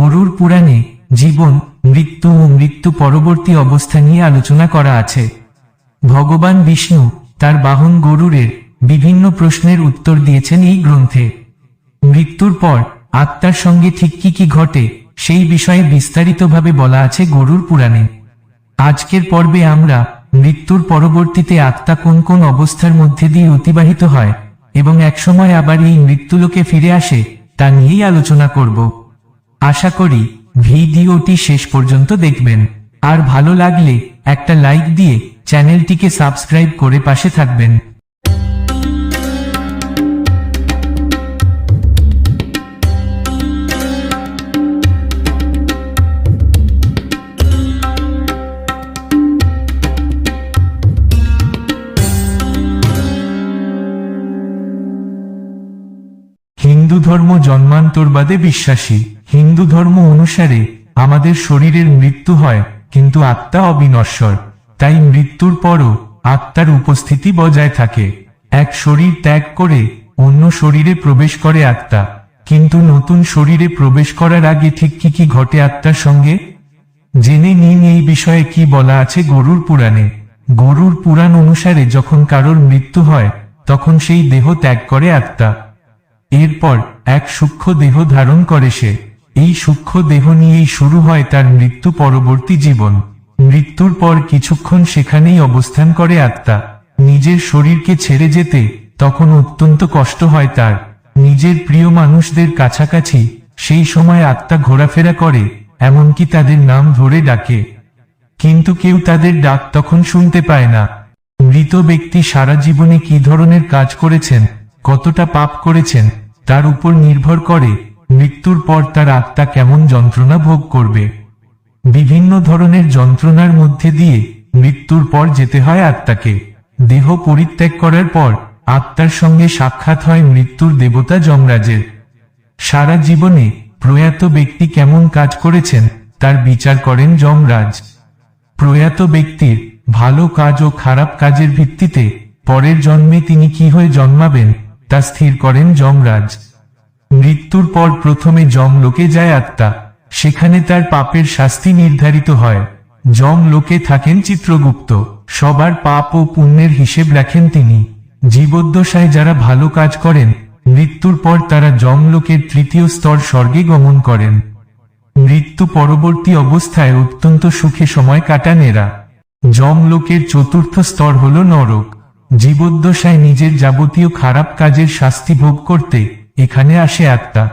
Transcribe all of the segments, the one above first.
গরুর পুরাণে জীবন, মৃত্যু ও মৃত্যু পরবর্তী অবস্থা নিয়ে আলোচনা করা আছে। ভগবান বিষ্ণু তার বাহন গরুরের বিভিন্ন প্রশ্নের উত্তর দিয়েছেন এই গ্রন্থে। মৃত্যুর পর আত্মার সঙ্গে ঠিক কি কি ঘটে সেই বিষয়ে বিস্তারিতভাবে বলা আছে গরুর পুরাণে। আজকের পর্বে আমরা মৃত্যুর পরবর্তীতে আত্মা কোন কোন অবস্থার মধ্যে দিয়ে অতিবাহিত হয় এবং একসময় আবার এই মৃত্যুলোকে ফিরে আসে তা নিয়েই আলোচনা করব। আশা করি ভিডিওটি শেষ পর্যন্ত দেখবেন। আর ভালো লাগলে একটা লাইক দিয়ে চ্যানেলটিকে সাবস্ক্রাইব করে পাশে থাকবেন। হিন্দু ধর্ম জন্মান্তরবাদে বিশ্বাসী। হিন্দু ধর্ম অনুসারে আমাদের শরীরের মৃত্যু হয়, কিন্তু আত্মা অবিনশ্বর। তাই মৃত্যুর পরও আত্মার উপস্থিতি বজায় থাকে। এক শরীর ত্যাগ করে অন্য শরীরে প্রবেশ করে আত্মা। কিন্তু নতুন শরীরে প্রবেশ করার আগে ঠিক কি কি ঘটে আত্মার সঙ্গে? জেনে নিন এই বিষয়ে কি বলা আছে গরুর পুরাণে। গরুর পুরাণ অনুসারে যখন কারোর মৃত্যু হয়, তখন সেই দেহ ত্যাগ করে আত্মা। এরপর এক সূক্ষ্ম দেহ ধারণ করে সে। এই সূক্ষ্ম দেহ নিয়েই শুরু হয় তার মৃত্যু পরবর্তী জীবন। মৃত্যুর পর কিছুক্ষণ সেখানেই অবস্থান করে আত্মা। নিজের শরীরকে ছেড়ে যেতে তখন অত্যন্ত কষ্ট হয় তার। নিজের প্রিয় মানুষদের কাছাকাছি সেই সময় আত্মা ঘোরাফেরা করে, এমনকি তাদের নাম ধরে ডাকে। কিন্তু কেউ তাদের ডাক তখন শুনতে পায় না। মৃত ব্যক্তি সারা জীবনে কি ধরনের কাজ করেছেন, কতটা পাপ করেছেন, তার উপর নির্ভর করে মৃত্যুর পর তার আত্মা কেমন যন্ত্রণা ভোগ করবে? বিভিন্ন ধরনের যন্ত্রণার মধ্যে দিয়ে মৃত্যুর পর যেতে হয় আত্মাকে। দেহ পরিত্যাগ করার পর আত্মার সঙ্গে সাক্ষাৎ হয় মৃত্যুর দেবতা যমরাজের। সারা জীবনে প্রয়াত ব্যক্তি কেমন কাজ করেছেন তার বিচার করেন যমরাজ। প্রয়াত ব্যক্তির ভালো কাজ ও খারাপ কাজের ভিত্তিতে পরের জন্মে তিনি কি হয়ে জন্মাবেন তা স্থির করেন যমরাজ। মৃত্যুর পর প্রথমে যম লোকে যায় আত্মা। সেখানে তার পাপের শাস্তি নির্ধারিত হয়। যম লোকে থাকেন চিত্রগুপ্ত। সবার পাপ ও পুণ্যের হিসেব রাখেন তিনি। জীবদ্দশায় যারা ভালো কাজ করেন, মৃত্যুর পর তারা যম লোকের তৃতীয় স্তর স্বর্গে গমন করেন। মৃত্যু পরবর্তী অবস্থায় অত্যন্ত সুখে সময় কাটান এরা। যম লোকের চতুর্থ স্তর হল নরক। জীবদ্দশায় নিজের যাবতীয় খারাপ কাজের শাস্তি ভোগ করতে এখানে আসে আত্মা।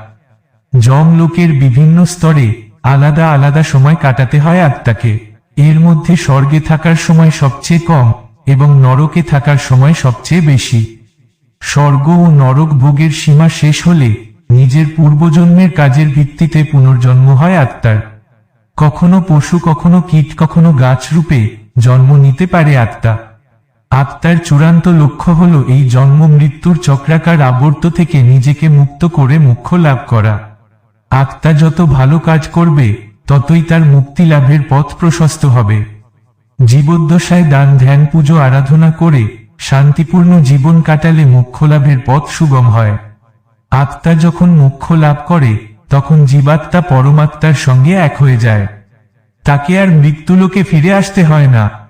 যম লোকের বিভিন্ন স্তরে আলাদা আলাদা সময় কাটাতে হয় আত্মাকে। এর মধ্যে স্বর্গে থাকার সময় সবচেয়ে কম এবং নরকে থাকার সময় সবচেয়ে বেশি। স্বর্গ ও নরক ভোগের সীমা শেষ হলে নিজের পূর্বজন্মের কাজের ভিত্তিতে পুনর্জন্ম হয় আত্মার। কখনো পশু, কখনো কীট, কখনো গাছ রূপে জন্ম নিতে পারে আত্মা। আত্মার চূড়ান্ত লক্ষ্য হল এই জন্ম মৃত্যুর চক্রাকার আবর্ত থেকে নিজেকে মুক্ত করে মুখ্য লাভ করা। আত্মা যত ভালো কাজ করবে, ততই তার মুক্তি লাভের পথ প্রশস্ত হবে। জীবদ্দশায় দান, ধ্যান, পুজো, আরাধনা করে শান্তিপূর্ণ জীবন কাটালে মুখ্য লাভের পথ সুগম হয়। আত্মা যখন মুখ্য লাভ করে, তখন জীবাত্মা পরমাত্মার সঙ্গে এক হয়ে যায়। তাকে আর মৃত্যুলোকে ফিরে আসতে হয় না।